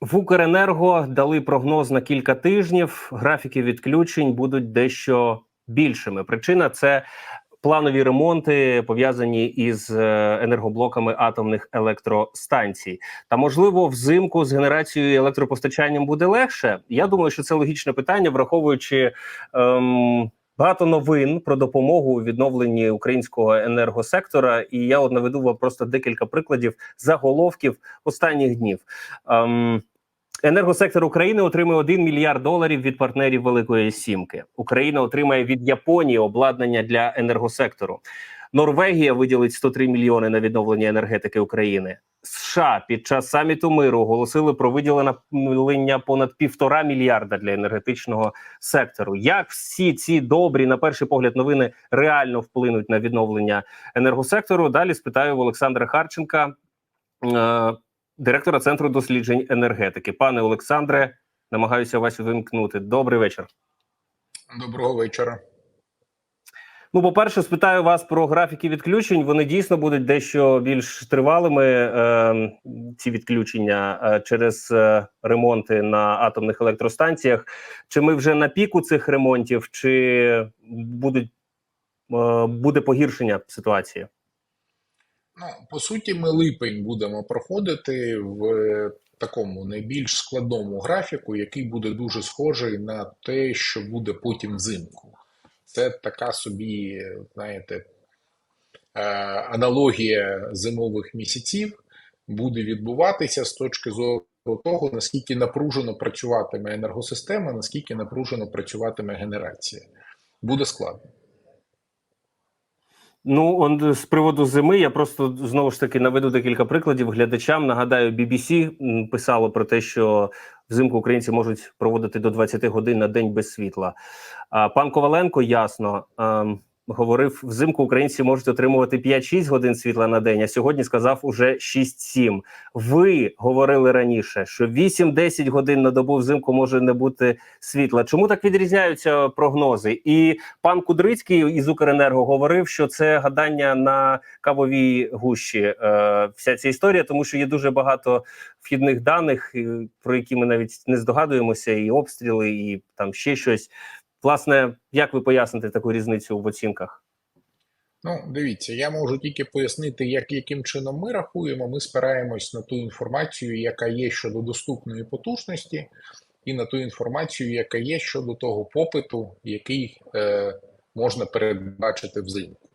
В Укренерго дали прогноз на кілька тижнів. Графіки відключень будуть дещо більшими. Причина це планові ремонти, пов'язані із е, енергоблоками атомних електростанцій. Та можливо, взимку з генерацією і електропостачанням буде легше. Я думаю, що це логічне питання, враховуючи. Ем, Багато новин про допомогу у відновленні українського енергосектора, і я от наведу вам просто декілька прикладів заголовків останніх днів. Ем, Енергосектор України отримує 1 мільярд доларів від партнерів Великої Сімки. Україна отримає від Японії обладнання для енергосектору. Норвегія виділить 103 мільйони на відновлення енергетики України. США під час саміту миру оголосили про виділення понад півтора мільярда для енергетичного сектору. Як всі ці добрі, на перший погляд, новини реально вплинуть на відновлення енергосектору? Далі спитаю в Олександра Харченка. Директора центру досліджень енергетики. Пане Олександре, намагаюся вас вимкнути. Добрий вечір. Доброго вечора. Ну, по перше, спитаю вас про графіки відключень. Вони дійсно будуть дещо більш тривалими. Е, ці відключення е, через е, ремонти на атомних електростанціях. Чи ми вже на піку цих ремонтів, чи будуть е, буде погіршення ситуації? Ну, по суті, ми липень будемо проходити в такому найбільш складному графіку, який буде дуже схожий на те, що буде потім взимку. Це така собі, знаєте, аналогія зимових місяців буде відбуватися з точки зору того, наскільки напружено працюватиме енергосистема, наскільки напружено працюватиме генерація. Буде складно. Ну, он з приводу зими я просто знову ж таки наведу декілька прикладів глядачам. Нагадаю, BBC писало про те, що взимку українці можуть проводити до 20 годин на день без світла. А пан Коваленко ясно ем, говорив: взимку українці можуть отримувати 5-6 годин світла на день. А сьогодні сказав уже 6-7. Ви говорили раніше, що 8-10 годин на добу взимку може не бути світла. Чому так відрізняються прогнози? І пан Кудрицький із Укренерго говорив, що це гадання на кавовій гущі. Е, вся ця історія, тому що є дуже багато вхідних даних, про які ми навіть не здогадуємося, і обстріли, і там ще щось. Власне, як ви поясните таку різницю в оцінках? Ну, дивіться, я можу тільки пояснити, як, яким чином ми рахуємо. Ми спираємось на ту інформацію, яка є щодо доступної потужності, і на ту інформацію, яка є щодо того попиту, який е, можна передбачити взимку.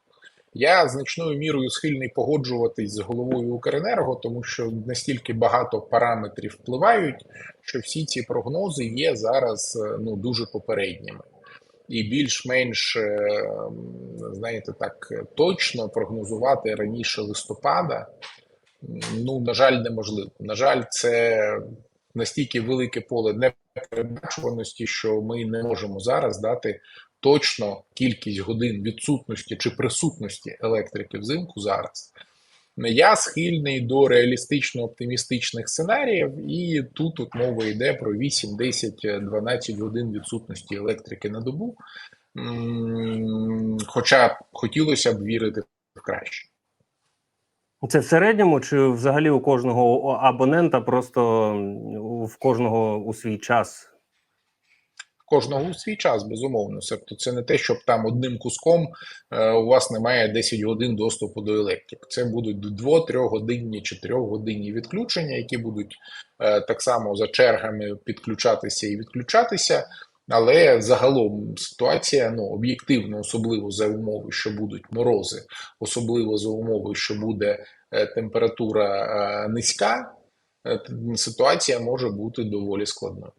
Я значною мірою схильний погоджуватись з головою Укренерго, тому що настільки багато параметрів впливають, що всі ці прогнози є зараз ну дуже попередніми і більш-менш знаєте, так точно прогнозувати раніше листопада. Ну, на жаль, неможливо. На жаль, це настільки велике поле непередбачуваності, що ми не можемо зараз дати точно кількість годин відсутності чи присутності електрики взимку зараз. Я схильний до реалістично оптимістичних сценаріїв, і тут тут мова йде про 8, 10, 12 годин відсутності електрики на добу. Хоча хотілося б вірити в краще. Це в середньому, чи взагалі у кожного абонента просто в кожного у свій час Кожного у свій час, безумовно. Тобто це не те, щоб там одним куском е, у вас немає 10 годин доступу до електрики. Це будуть 2-3 годинні чи 3 годинні відключення, які будуть е, так само за чергами підключатися і відключатися. Але загалом ситуація ну, об'єктивно, особливо за умови, що будуть морози, особливо за умови, що буде е, температура е, низька, е, ситуація може бути доволі складною.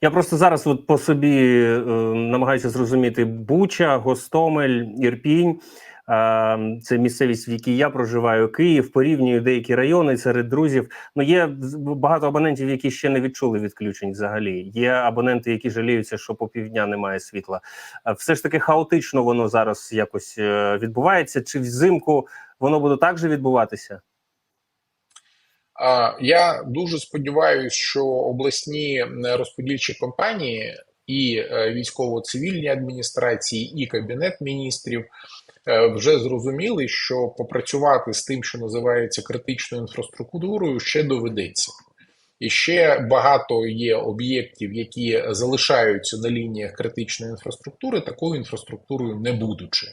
Я просто зараз от по собі е, намагаюся зрозуміти Буча, Гостомель, Ірпінь. Е, це місцевість, в якій я проживаю, Київ, порівнюю деякі райони серед друзів. Ну є багато абонентів, які ще не відчули відключень. Взагалі є абоненти, які жаліються, що по півдня немає світла. Е, все ж таки хаотично воно зараз якось е, відбувається. Чи взимку воно буде так же відбуватися? Я дуже сподіваюся, що обласні розподільчі компанії і е, військово-цивільні адміністрації, і кабінет міністрів е, вже зрозуміли, що попрацювати з тим, що називається критичною інфраструктурою, ще доведеться. І ще багато є об'єктів, які залишаються на лініях критичної інфраструктури, такою інфраструктурою не будучи.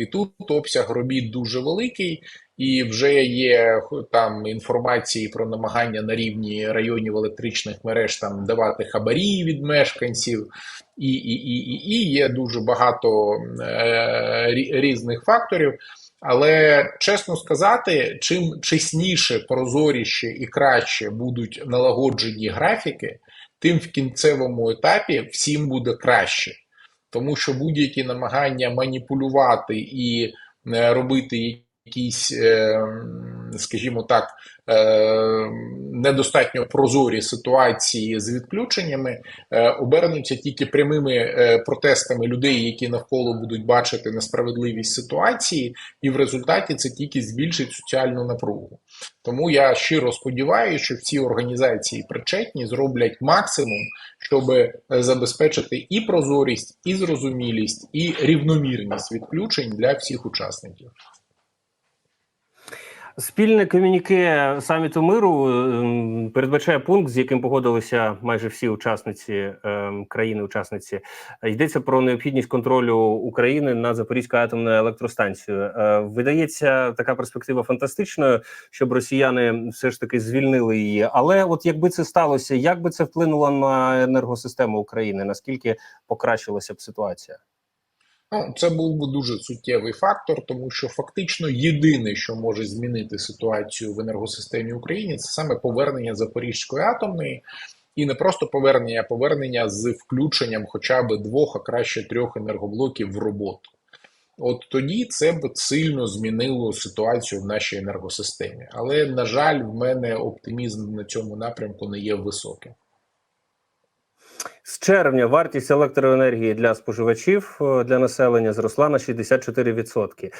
І тут обсяг робіт дуже великий, і вже є там інформації про намагання на рівні районів електричних мереж там давати хабарі від мешканців, і і, і, і, і є дуже багато е, різних факторів. Але чесно сказати, чим чесніше, прозоріше і краще будуть налагоджені графіки, тим в кінцевому етапі всім буде краще. Тому що будь-які намагання маніпулювати і робити якісь, скажімо так, недостатньо прозорі ситуації з відключеннями обернуться тільки прямими протестами людей, які навколо будуть бачити несправедливість ситуації, і в результаті це тільки збільшить соціальну напругу. Тому я щиро сподіваюся, що ці організації причетні зроблять максимум, щоб забезпечити і прозорість, і зрозумілість, і рівномірність відключень для всіх учасників. Спільне комюніке саміту миру ем, передбачає пункт, з яким погодилися майже всі учасниці ем, країни-учасниці. Йдеться про необхідність контролю України над Запорізькою атомною електростанцією. Е, видається така перспектива фантастичною, щоб росіяни все ж таки звільнили її. Але от якби це сталося, як би це вплинуло на енергосистему України? Наскільки покращилася б ситуація? Ну, це був би дуже суттєвий фактор, тому що фактично єдине, що може змінити ситуацію в енергосистемі України, це саме повернення Запорізької атомної, і не просто повернення, а повернення з включенням хоча б двох, а краще трьох енергоблоків в роботу. От тоді це б сильно змінило ситуацію в нашій енергосистемі. Але, на жаль, в мене оптимізм на цьому напрямку не є високим. З червня вартість електроенергії для споживачів е, для населення зросла на 64%.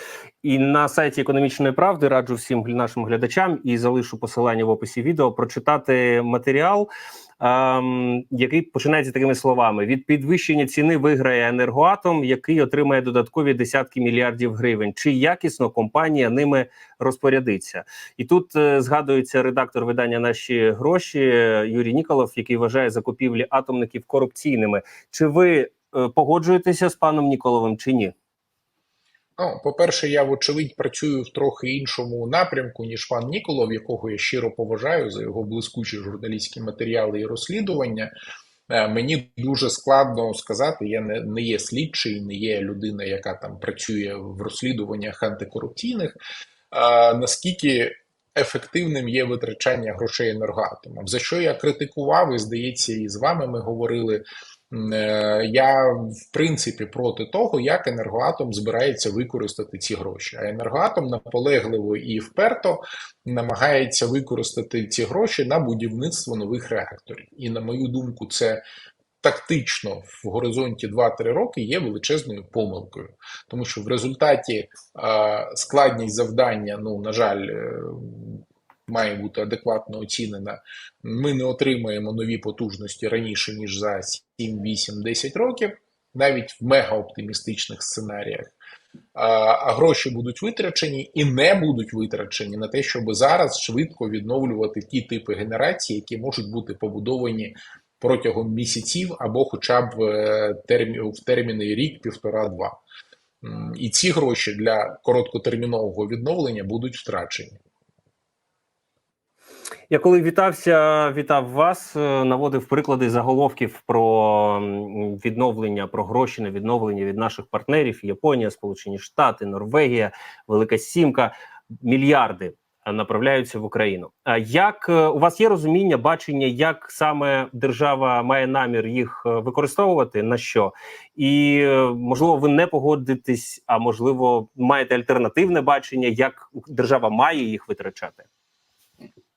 І на сайті економічної правди раджу всім нашим глядачам і залишу посилання в описі відео прочитати матеріал, ем, який починається такими словами: від підвищення ціни виграє енергоатом, який отримає додаткові десятки мільярдів гривень. Чи якісно компанія ними розпорядиться? І тут е, згадується редактор видання наші гроші Юрій Ніколов, який вважає закупівлі атомників корупційними. Чи ви е, погоджуєтеся з паном Ніколовим чи ні? Ну, по-перше, я вочевидь працюю в трохи іншому напрямку, ніж пан Ніколов, якого я щиро поважаю за його блискучі журналістські матеріали і розслідування. Е, мені дуже складно сказати, я не не є слідчий, не є людина, яка там працює в розслідуваннях антикорупційних. А, наскільки ефективним є витрачання грошей енергоатомом, за що я критикував, і здається, і з вами ми говорили. Е, я в принципі проти того, як енергоатом збирається використати ці гроші. А енергоатом наполегливо і вперто намагається використати ці гроші на будівництво нових реакторів. І на мою думку, це тактично в горизонті 2-3 роки є величезною помилкою, тому що в результаті складність завдання, ну на жаль, е, має бути адекватно оцінена. Ми не отримаємо нові потужності раніше ніж за 7, 8, 10 років, навіть в мегаоптимістичних сценаріях. А гроші будуть витрачені і не будуть витрачені на те, щоб зараз швидко відновлювати ті типи генерації, які можуть бути побудовані протягом місяців або хоча б е, в терміни рік, півтора-два. І ці гроші для короткотермінового відновлення будуть втрачені. Я коли вітався, вітав вас, е, наводив приклади заголовків про відновлення, про гроші на відновлення від наших партнерів: Японія, Сполучені Штати, Норвегія, Велика Сімка, мільярди направляються в Україну. А як е, у вас є розуміння, бачення, як саме держава має намір їх е, використовувати на що? І можливо, ви не погодитесь, а можливо, маєте альтернативне бачення, як держава має їх витрачати?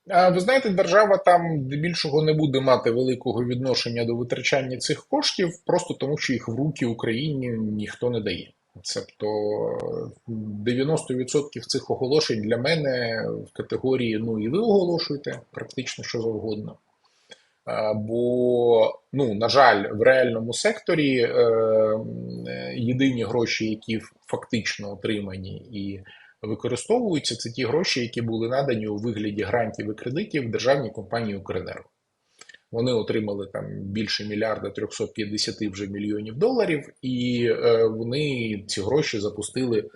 Ви знаєте, держава там більшого не буде мати великого відношення до витрачання цих коштів, просто тому що їх в руки Україні ніхто не дає. Тобто 90% цих оголошень для мене в категорії ну і ви оголошуєте практично що завгодно. Бо, ну, на жаль, в реальному секторі е, єдині гроші, які фактично отримані і використовуються це ті гроші, які були надані у вигляді грантів і кредитів державній компанії Укренерго. Вони отримали там більше мільярда 350 вже мільйонів доларів, і е, вони ці гроші запустили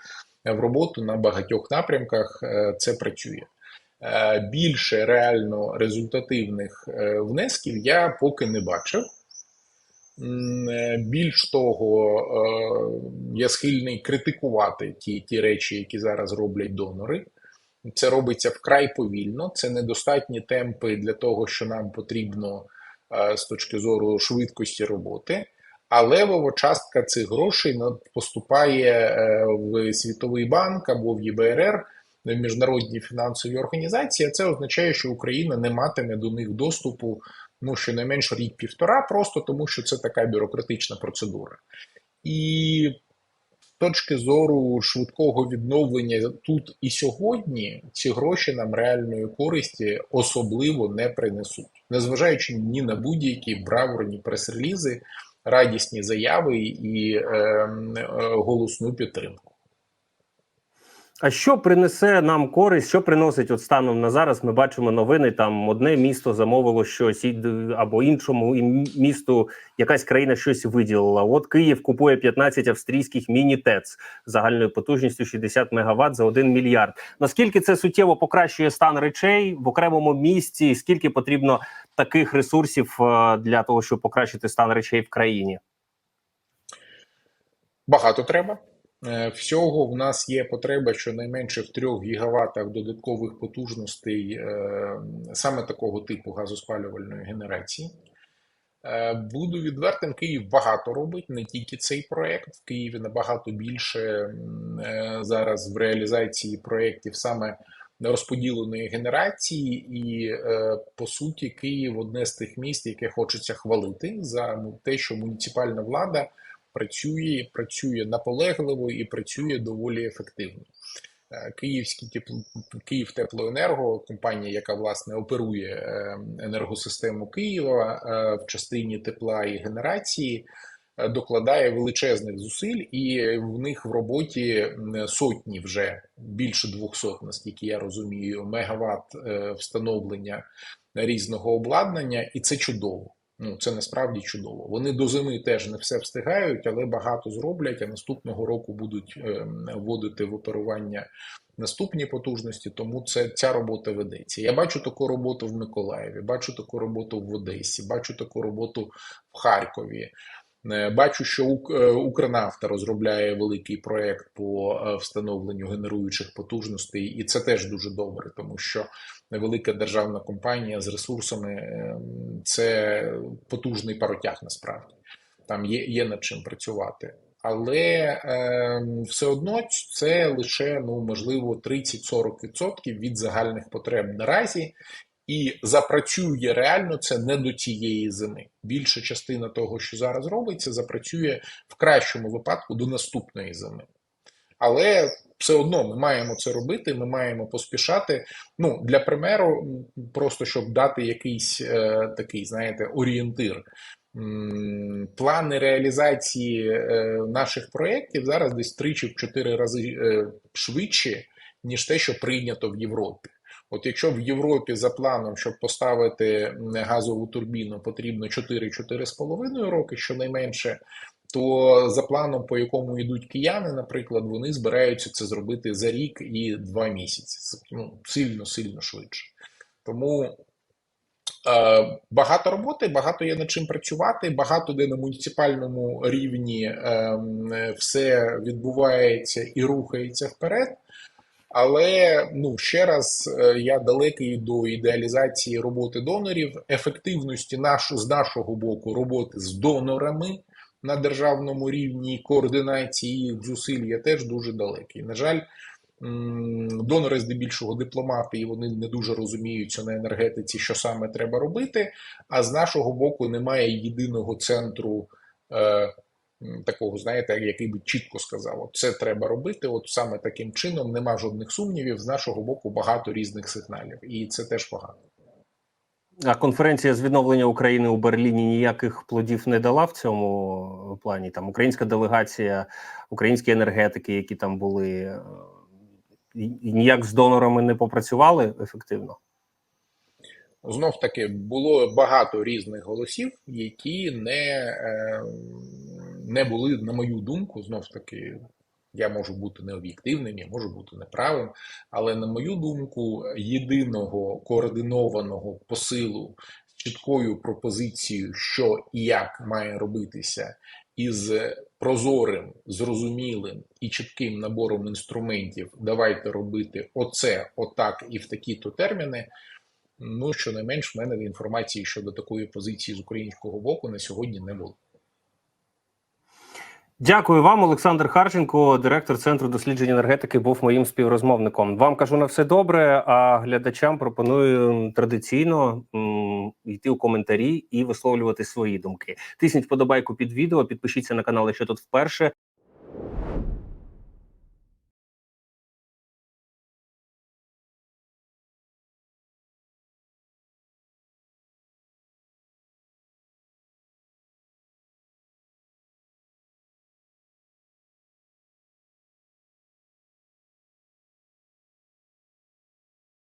в роботу на багатьох напрямках. Е, Це працює. Е, Більше реально результативних внесків я поки не бачив. Е, Більш того, е, я схильний критикувати ті, ті речі, які зараз роблять донори. Це робиться вкрай повільно, це недостатні темпи для того, що нам потрібно е, з точки зору швидкості роботи. А левова частка цих грошей поступає в Світовий банк або в ЄБРР, міжнародні фінансові організації. А це означає, що Україна не матиме до них доступу ну, щонайменше рік-півтора, просто тому що це така бюрократична процедура. І з точки зору швидкого відновлення тут і сьогодні ці гроші нам реальної користі особливо не принесуть, незважаючи ні на будь-які браворні прес-релізи, радісні заяви і е, е, голосну підтримку. А що принесе нам користь? Що приносить от станом на зараз? Ми бачимо новини. Там одне місто замовило щось або іншому місту якась країна щось виділила. От Київ купує 15 австрійських міні-ТЕЦ загальною потужністю 60 МВт за 1 мільярд. Наскільки це суттєво покращує стан речей в окремому місті? Скільки потрібно таких ресурсів е, для того, щоб покращити стан речей в країні? Багато треба. Е, Всього в нас є потреба щонайменше в 3 гігаватах додаткових потужностей е, саме такого типу газоспалювальної генерації. Е, Буду відвертим, Київ багато робить, не тільки цей проєкт. В Києві набагато більше зараз в реалізації проєктів саме розподіленої генерації, і по суті Київ одне з тих міст, яке хочеться хвалити за те, що муніципальна влада працює, працює наполегливо і працює доволі ефективно. Е, Київський тепло, Київтеплоенерго, компанія, яка власне оперує е, енергосистему Києва е, в частині тепла і генерації, докладає величезних зусиль, і в них в роботі сотні вже більше 200, наскільки я розумію, мегаватт встановлення різного обладнання, і це чудово. Ну, це насправді чудово. Вони до зими теж не все встигають, але багато зроблять. А наступного року будуть е, вводити в оперування наступні потужності. Тому це ця робота ведеться. Я бачу таку роботу в Миколаєві, бачу таку роботу в Одесі, бачу таку роботу в Харкові. Е, Бачу, що е, Укрнафта розробляє великий проект по е, встановленню генеруючих потужностей, і це теж дуже добре, тому що велика державна компанія з ресурсами е, це потужний паротяг насправді. Там є, є над чим працювати. Але е, все одно це лише ну можливо 30-40% від загальних потреб наразі, і запрацює реально це не до цієї зими. Більша частина того, що зараз робиться, запрацює в кращому випадку до наступної зими. Але все одно ми маємо це робити, ми маємо поспішати. Ну, для примеру, просто щоб дати якийсь е, такий, знаєте, орієнтир. Плани реалізації е, наших проєктів зараз десь 3 чи в 4 рази е, швидше, ніж те, що прийнято в Європі. От якщо в Європі за планом, щоб поставити газову турбіну, потрібно 4-4,5 роки, щонайменше, то за планом, по якому йдуть кияни, наприклад, вони збираються це зробити за рік і два місяці. Ну, сильно, сильно швидше. Тому е, багато роботи, багато є над чим працювати, багато де на муніципальному рівні е, все відбувається і рухається вперед. Але ну ще раз е, я далекий до ідеалізації роботи донорів, ефективності наш, з нашого боку роботи з донорами на державному рівні координації зусиль я теж дуже далекий. На жаль, донори здебільшого дипломати, і вони не дуже розуміються на енергетиці, що саме треба робити. А з нашого боку немає єдиного центру. Е, Такого, знаєте, який би чітко сказав, от це треба робити. От саме таким чином нема жодних сумнівів. З нашого боку багато різних сигналів, і це теж погано. А конференція з відновлення України у Берліні ніяких плодів не дала в цьому плані. Там українська делегація, українські енергетики, які там були, е, ніяк з донорами не попрацювали ефективно. знов таки було багато різних голосів, які не, е, не були, на мою думку, знов таки. Я можу бути необ'єктивним, я можу бути неправим, але на мою думку, єдиного координованого посилу з чіткою пропозицією, що і як має робитися, із прозорим, зрозумілим і чітким набором інструментів, давайте робити оце, отак і в такі-то терміни. Ну, щонайменш, в мене інформації щодо такої позиції з українського боку на сьогодні не було. Дякую вам, Олександр Харченко, директор центру досліджень енергетики, був моїм співрозмовником. Вам кажу на все добре. А глядачам пропоную традиційно м, йти у коментарі і висловлювати свої думки. Тисніть вподобайку під відео, підпишіться на канал, якщо тут вперше.